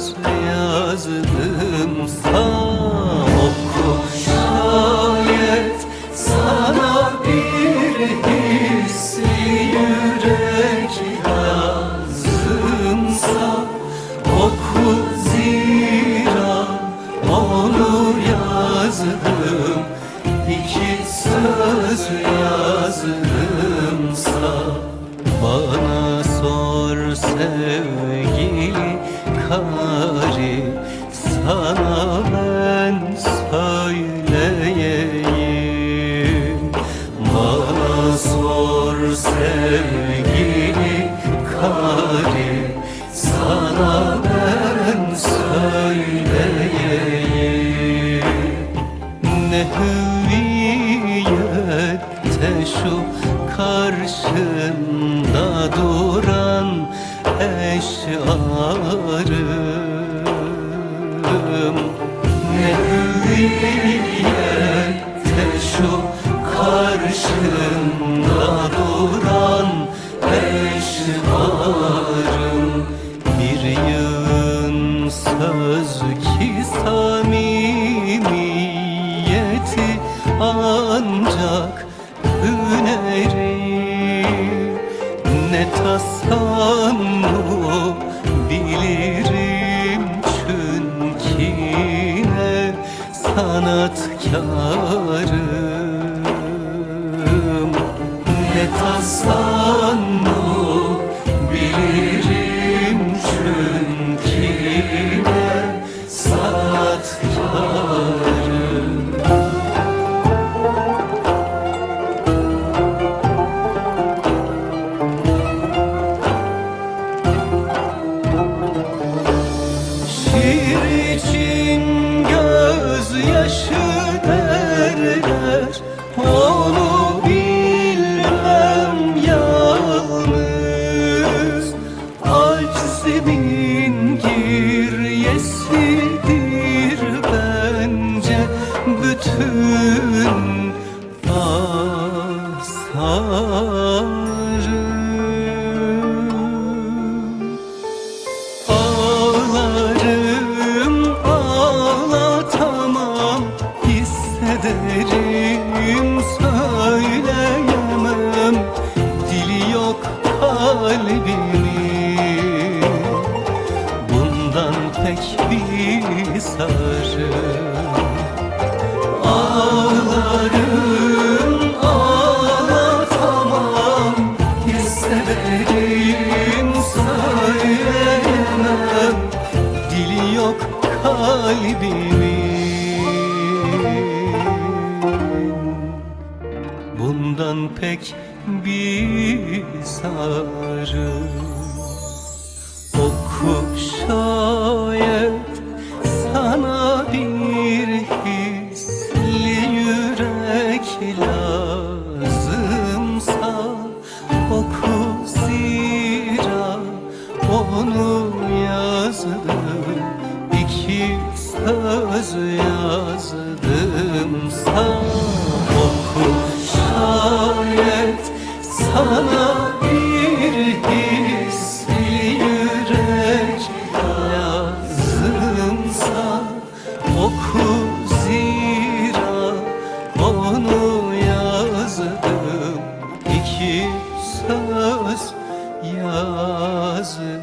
iki söz yazdım sana Oku. Şayet sana bir hissi yürek lazımsa Oku. Zira onu yazdım iki söz yazdımsa Bana sor sevgili kari Sana ben söyleyeyim. Bana sor sevgili kari Sana ben söyleyeyim. Ne hüviyette şu karşında duran eşarım söz ki samimiyeti ancak hüneri Ne tasammu bilirim çünkü ne sanatkarım. Ne tasammu giryesidir bence Bütün asarım Ağlarım ağlatamam hissederim yok kalbimin Bundan pek bir sarı Oku şayet sana bir hisli yürek lazımsa Oku zira onu yazdım söz yazdım sana Oku şayet sana bir hisli yürek yazımsa Oku zira onu yazdım. İki söz yazdım.